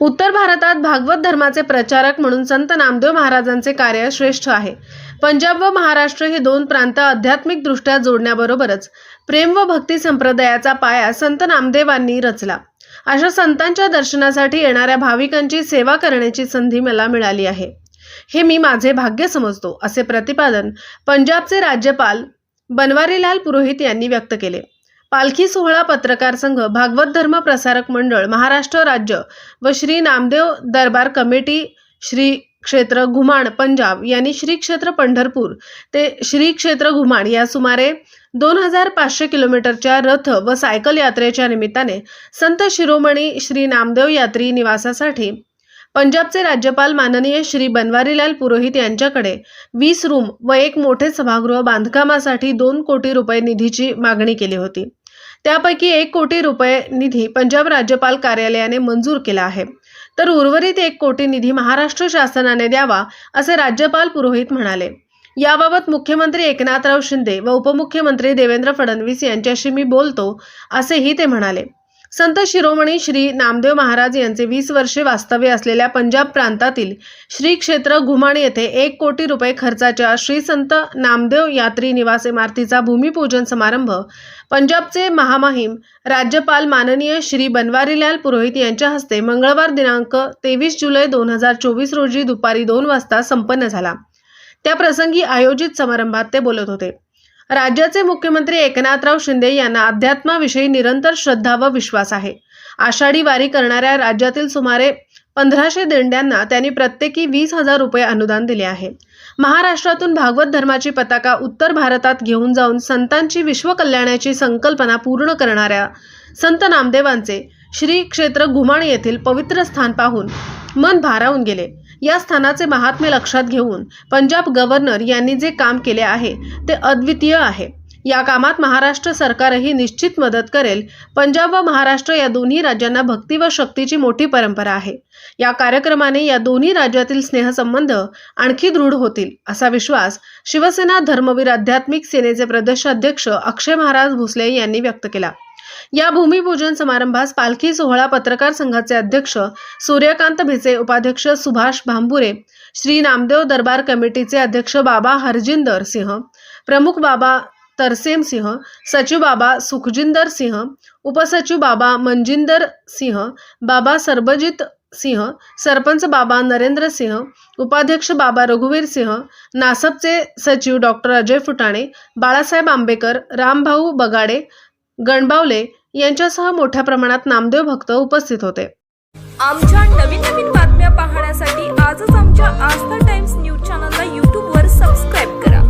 उत्तर भारतात भागवत धर्माचे प्रचारक म्हणून संत नामदेव महाराजांचे कार्य श्रेष्ठ आहे. पंजाब व महाराष्ट्र हे दोन प्रांत आध्यात्मिकदृष्ट्या जोडण्याबरोबरच प्रेम व भक्ती संप्रदायाचा पाया संत नामदेवांनी रचला. अशा संतांच्या दर्शनासाठी येणाऱ्या भाविकांची सेवा करण्याची संधी मला मिळाली आहे. हे मी माझे भाग्य समजतो असे प्रतिपादन पंजाबचे राज्यपाल बनवारीलाल पुरोहित यांनी व्यक्त केले. पालखी सोहळा पत्रकार संघ भागवत धर्म प्रसारक मंडळ महाराष्ट्र राज्य व श्री नामदेव दरबार कमिटी श्री क्षेत्र घुमाण पंजाब यांनी श्री क्षेत्र पंढरपूर ते श्री क्षेत्र घुमाण या सुमारे दोन हजार पाचशे किलोमीटरच्या रथ व सायकल यात्रेच्या निमित्ताने संत शिरोमणी श्री नामदेव यात्री निवासासाठी पंजाबचे राज्यपाल माननीय श्री बनवारीलाल पुरोहित यांच्याकडे वीस रूम व एक मोठे सभागृह बांधकामासाठी दोन कोटी रुपये निधीची मागणी केली होती. त्यापैकी एक कोटी रुपये निधी पंजाब राज्यपाल कार्यालयाने मंजूर केला आहे. तर उर्वरित एक कोटी निधी महाराष्ट्र शासनाने द्यावा असे राज्यपाल पुरोहित म्हणाले. याबाबत मुख्यमंत्री एकनाथराव शिंदे व उपमुख्यमंत्री देवेंद्र फडणवीस यांच्याशी मी बोलतो असेही ते म्हणाले. संत शिरोमणी श्री नामदेव महाराज यांचे वीस वर्षे वास्तव्य असलेल्या पंजाब प्रांतातील श्री क्षेत्र घुमाण येथे एक कोटी रुपये खर्चाच्या श्री संत नामदेव यात्री निवास इमारतीचा भूमिपूजन समारंभ पंजाबचे महामहिम राज्यपाल माननीय श्री बनवारीलाल पुरोहित यांच्या हस्ते मंगळवार दिनांक तेवीस जुलै दोन हजार चोवीस रोजी दुपारी दोन वाजता संपन्न झाला. त्या प्रसंगी आयोजित समारंभात ते बोलत होते. राज्याचे मुख्यमंत्री एकनाथराव शिंदे यांना अध्यात्माविषयी निरंतर श्रद्धा व विश्वास आहे. आषाढी वारी करणाऱ्या राज्यातील सुमारे पंधराशे दिंड्यांना त्यांनी प्रत्येकी वीस हजार रुपये अनुदान दिले आहे. महाराष्ट्रातून भागवत धर्माची पताका उत्तर भारतात घेऊन जाऊन संतांची विश्वकल्याणाची संकल्पना पूर्ण करणाऱ्या संत नामदेवांचे श्री क्षेत्र घुमाण येथील पवित्र स्थान पाहून मन भारावून गेले. या स्थानाचे महात्म्य लक्षात घेऊन पंजाब गव्हर्नर यांनी जे काम केले आहे ते अद्वितीय आहे. या कामात महाराष्ट्र सरकारही निश्चित मदत करेल. पंजाब व महाराष्ट्र या दोन्ही राज्यांना भक्ती व शक्तीची मोठी परंपरा आहे. या कार्यक्रमाने या दोन्ही राज्यातील स्नेहसंबंध आणखी दृढ होतील असा विश्वास शिवसेना धर्मवीर आध्यात्मिक सेनेचे प्रदेशाध्यक्ष अक्षय महाराज भोसले यांनी व्यक्त केला. या भूमिपूजन समारंभास पालखी सोहळा पत्रकार संघाचे अध्यक्ष सूर्यकांत भिसे उपाध्यक्ष सुभाष भांबुरे श्री नामदेव दरबार कमिटीचे अध्यक्ष बाबा हरजिंदर सिंह प्रमुख बाबा तरसेम सिंह सचिव बाबा सुखजिंदर सिंह उपसचिव बाबा मनजिंदर सिंह बाबा सरबजित सिंह सरपंच बाबा नरेंद्र सिंह उपाध्यक्ष बाबा रघुवीर सिंह नासपचे सचिव डॉक्टर अजय फुटाणे बाळासाहेब आंबेकर रामभाऊ बगाडे गणबावले यांच्यासह मोठ्या प्रमाणात नामदेव भक्त उपस्थित होते. आमच्या नवीन नवीन बातम्या पाहण्यासाठी आजच आमच्या आस्था टाइम्स न्यूज चॅनलला यूट्यूबवर सबस्क्राईब करा.